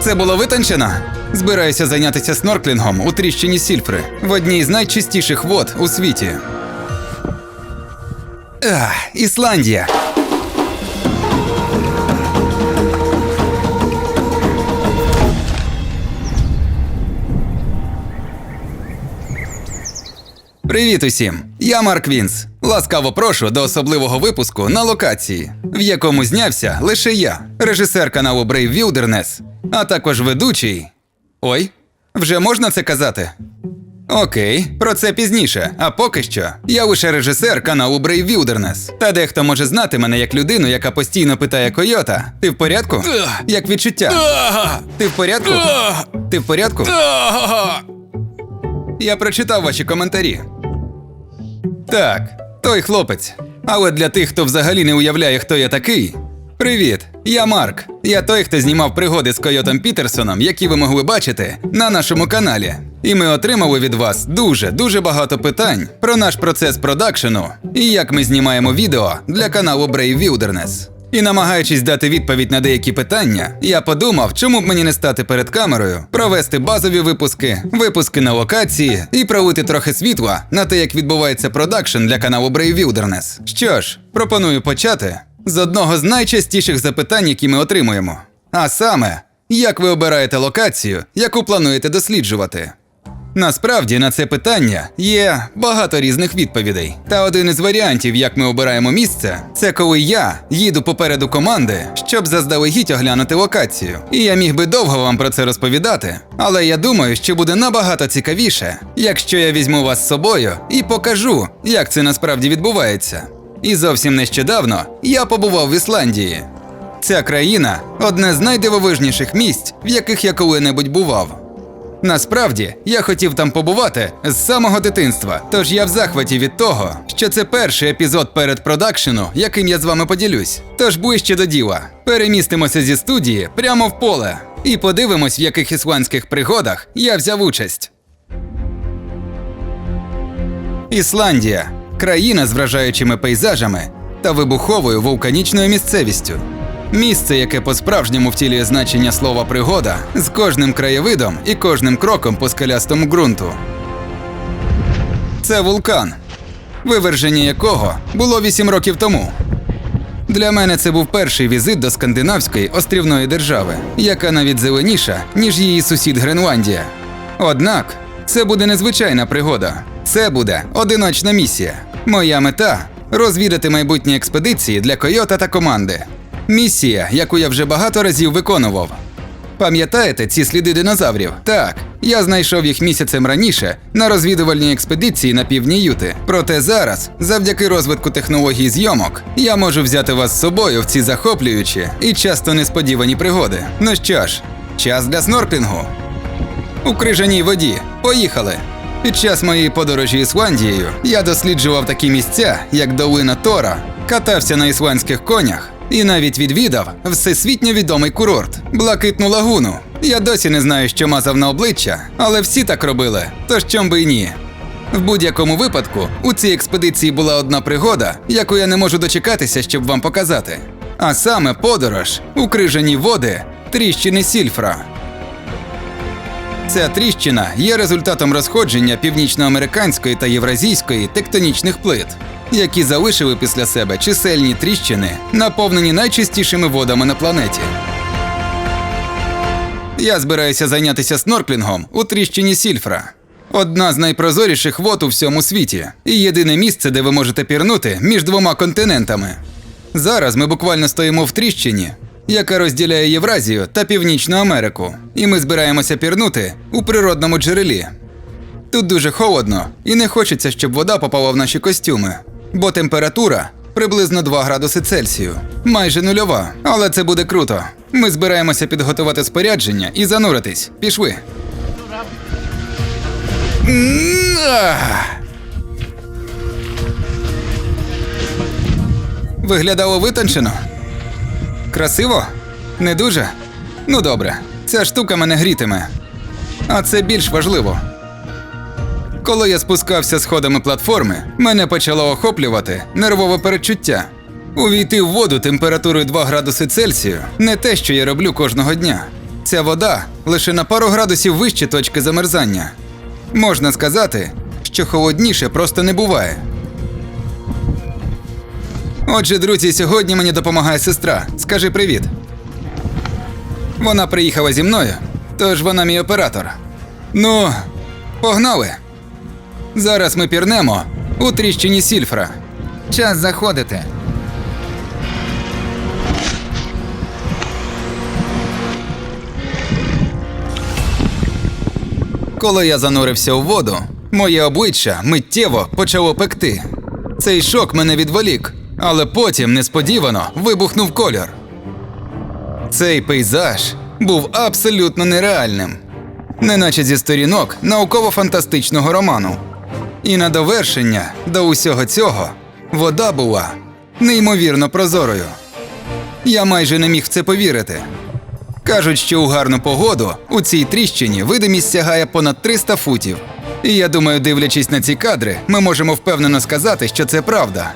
Це було витончено? Збираюся зайнятися снорклінгом у тріщині Сільфри в одній з найчистіших вод у світі. Ах, Ісландія. Привіт усім! Я Марк Вінс. Ласкаво прошу до особливого випуску на локації, в якому знявся лише я, режисер каналу Brave Wilderness, а також ведучий. Ой, вже можна це казати? Окей, про це пізніше. А поки що я лише режисер каналу Brave Wilderness. Та дехто може знати мене як людину, яка постійно питає Койота: Ти в порядку? Як відчуття? Ти в порядку? Ти в порядку? Я прочитав ваші коментарі. Так, той хлопець. Але для тих, хто взагалі не уявляє, хто я такий. Привіт, я Марк. Я той, хто знімав пригоди з Койотом Пітерсоном, які ви могли бачити на нашому каналі. І ми отримали від вас дуже дуже багато питань про наш процес продакшену і як ми знімаємо відео для каналу Brave Wilderness. І намагаючись дати відповідь на деякі питання, я подумав, чому б мені не стати перед камерою, провести базові випуски, випуски на локації і пролити трохи світла на те, як відбувається продакшн для каналу Brave Wilderness. Що ж, пропоную почати з одного з найчастіших запитань, які ми отримуємо. А саме, як ви обираєте локацію, яку плануєте досліджувати? Насправді на це питання є багато різних відповідей. Та один із варіантів, як ми обираємо місце, це коли я їду попереду команди, щоб заздалегідь оглянути локацію. І я міг би довго вам про це розповідати, але я думаю, що буде набагато цікавіше, якщо я візьму вас з собою і покажу, як це насправді відбувається. І зовсім нещодавно я побував в Ісландії. Ця країна одне з найдивовижніших місць, в яких я коли-небудь бував. Насправді, я хотів там побувати з самого дитинства, тож я в захваті від того, що це перший епізод перед продакшену, яким я з вами поділюсь. Тож ближче до діла. Перемістимося зі студії прямо в поле і подивимось, в яких ісландських пригодах я взяв участь. Ісландія країна з вражаючими пейзажами та вибуховою вулканічною місцевістю. Місце, яке по-справжньому втілює значення слова пригода з кожним краєвидом і кожним кроком по скелястому ґрунту. Це вулкан, виверження якого було 8 років тому. Для мене це був перший візит до скандинавської острівної держави, яка навіть зеленіша, ніж її сусід Гренландія. Однак це буде незвичайна пригода. Це буде одиночна місія. Моя мета розвідати майбутні експедиції для койота та команди. Місія, яку я вже багато разів виконував. Пам'ятаєте ці сліди динозаврів? Так, я знайшов їх місяцем раніше на розвідувальній експедиції на півдні Юти. Проте зараз, завдяки розвитку технологій зйомок, я можу взяти вас з собою в ці захоплюючі і часто несподівані пригоди. Ну що ж, час для снорклінгу. У крижаній воді. Поїхали! Під час моєї подорожі Ісландією я досліджував такі місця, як долина Тора, катався на ісландських конях і навіть відвідав всесвітньо відомий курорт Блакитну лагуну. Я досі не знаю, що мазав на обличчя, але всі так робили, тож чом би й ні. В будь-якому випадку у цій експедиції була одна пригода, яку я не можу дочекатися, щоб вам показати. А саме подорож у крижані води тріщини Сільфра. Ця тріщина є результатом розходження північноамериканської та євразійської тектонічних плит, які залишили після себе чисельні тріщини, наповнені найчистішими водами на планеті. Я збираюся зайнятися снорклінгом у тріщині Сільфра. Одна з найпрозоріших вод у всьому світі, і єдине місце, де ви можете пірнути між двома континентами. Зараз ми буквально стоїмо в тріщині, яка розділяє Євразію та Північну Америку, і ми збираємося пірнути у природному джерелі. Тут дуже холодно, і не хочеться, щоб вода попала в наші костюми, бо температура приблизно 2 градуси Цельсію, майже нульова. Але це буде круто. Ми збираємося підготувати спорядження і зануритись. Пішли. Виглядало витончено. Красиво? Не дуже? Ну добре, ця штука мене грітиме. А це більш важливо. Коли я спускався сходами платформи, мене почало охоплювати нервове перечуття. Увійти в воду температурою 2 градуси Цельсію не те, що я роблю кожного дня. Ця вода лише на пару градусів вище точки замерзання. Можна сказати, що холодніше просто не буває. Отже, друзі, сьогодні мені допомагає сестра. Скажи привіт. Вона приїхала зі мною, тож вона мій оператор. Ну, погнали. Зараз ми пірнемо у тріщині сільфра. Час заходити. Коли я занурився у воду, моє обличчя миттєво почало пекти. Цей шок мене відволік, але потім несподівано вибухнув кольор. Цей пейзаж був абсолютно нереальним, неначе зі сторінок науково-фантастичного роману. І на довершення до усього цього вода була неймовірно прозорою. Я майже не міг в це повірити. Кажуть, що у гарну погоду у цій тріщині видимість сягає понад 300 футів. І я думаю, дивлячись на ці кадри, ми можемо впевнено сказати, що це правда.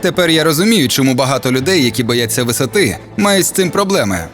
Тепер я розумію, чому багато людей, які бояться висоти, мають з цим проблеми.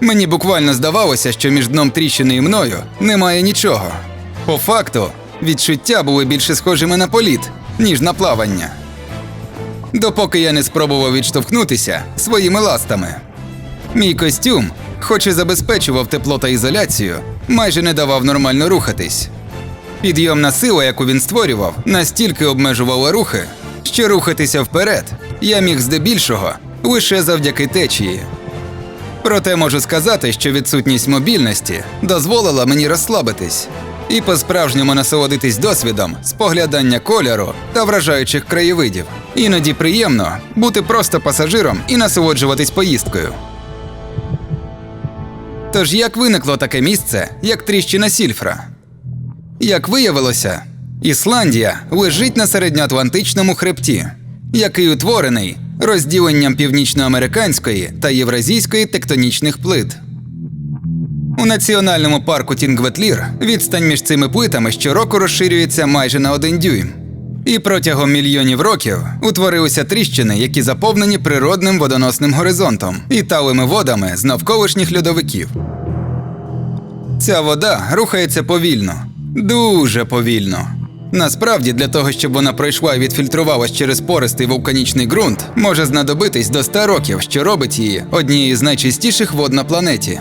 Мені буквально здавалося, що між дном тріщини і мною немає нічого. По факту, відчуття були більше схожими на політ, ніж на плавання. Допоки я не спробував відштовхнутися своїми ластами. Мій костюм, хоч і забезпечував тепло та ізоляцію, майже не давав нормально рухатись. Підйомна сила, яку він створював, настільки обмежувала рухи, що рухатися вперед я міг здебільшого лише завдяки течії. Проте можу сказати, що відсутність мобільності дозволила мені розслабитись і по-справжньому насолодитись досвідом споглядання кольору та вражаючих краєвидів. Іноді приємно бути просто пасажиром і насолоджуватись поїздкою. Тож як виникло таке місце, як тріщина Сільфра? Як виявилося, Ісландія лежить на середньоатлантичному хребті, який утворений розділенням північноамериканської та євразійської тектонічних плит. У національному парку Тінгветлір відстань між цими плитами щороку розширюється майже на один дюйм. І протягом мільйонів років утворилися тріщини, які заповнені природним водоносним горизонтом і талими водами з навколишніх льодовиків. Ця вода рухається повільно, дуже повільно. Насправді, для того, щоб вона пройшла і відфільтрувалась через пористий вулканічний ґрунт, може знадобитись до 100 років, що робить її однією з найчистіших вод на планеті.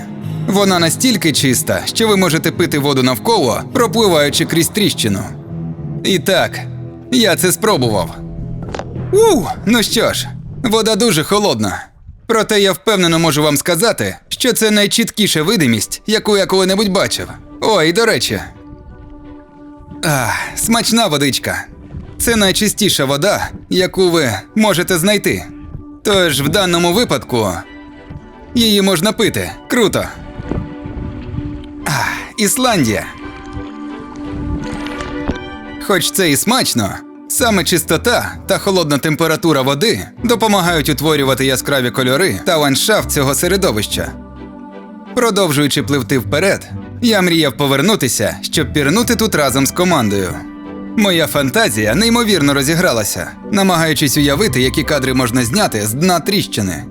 Вона настільки чиста, що ви можете пити воду навколо, пропливаючи крізь тріщину. І так, я це спробував. У, ну що ж, вода дуже холодна. Проте я впевнено можу вам сказати, що це найчіткіша видимість, яку я коли-небудь бачив. Ой, і до речі. Ах, смачна водичка. Це найчистіша вода, яку ви можете знайти. Тож в даному випадку її можна пити. Круто. Ісландія. Хоч це і смачно, саме чистота та холодна температура води допомагають утворювати яскраві кольори та ландшафт цього середовища. Продовжуючи пливти вперед, я мріяв повернутися, щоб пірнути тут разом з командою. Моя фантазія неймовірно розігралася, намагаючись уявити, які кадри можна зняти з дна тріщини.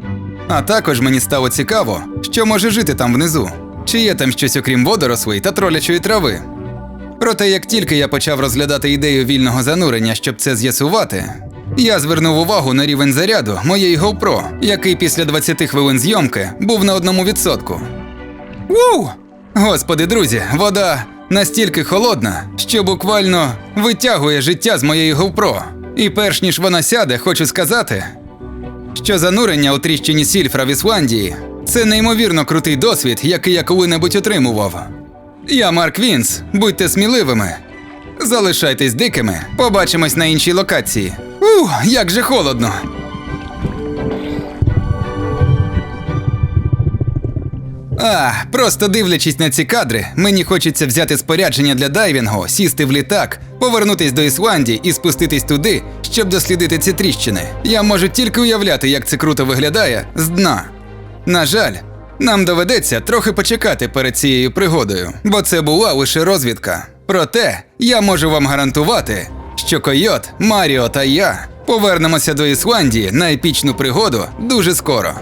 А також мені стало цікаво, що може жити там внизу, чи є там щось окрім водорослей та тролячої трави. Проте, як тільки я почав розглядати ідею вільного занурення, щоб це з'ясувати, я звернув увагу на рівень заряду моєї GoPro, який після 20 хвилин зйомки був на одному відсотку. Ву! Господи, друзі, вода настільки холодна, що буквально витягує життя з моєї GoPro. І перш ніж вона сяде, хочу сказати, що занурення у тріщині Сільфра в Ісландії це неймовірно крутий досвід, який я коли-небудь отримував. Я Марк Вінс, будьте сміливими. Залишайтесь дикими, побачимось на іншій локації. Ух, як же холодно! А, просто дивлячись на ці кадри, мені хочеться взяти спорядження для дайвінгу, сісти в літак, повернутись до Ісландії і спуститись туди, щоб дослідити ці тріщини. Я можу тільки уявляти, як це круто виглядає з дна. На жаль, нам доведеться трохи почекати перед цією пригодою, бо це була лише розвідка. Проте я можу вам гарантувати, що Койот, Маріо та я повернемося до Ісландії на епічну пригоду дуже скоро.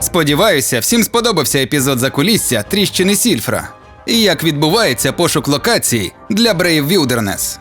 Сподіваюся, всім сподобався епізод закулісся тріщини сільфра і як відбувається пошук локацій для Brave Wilderness.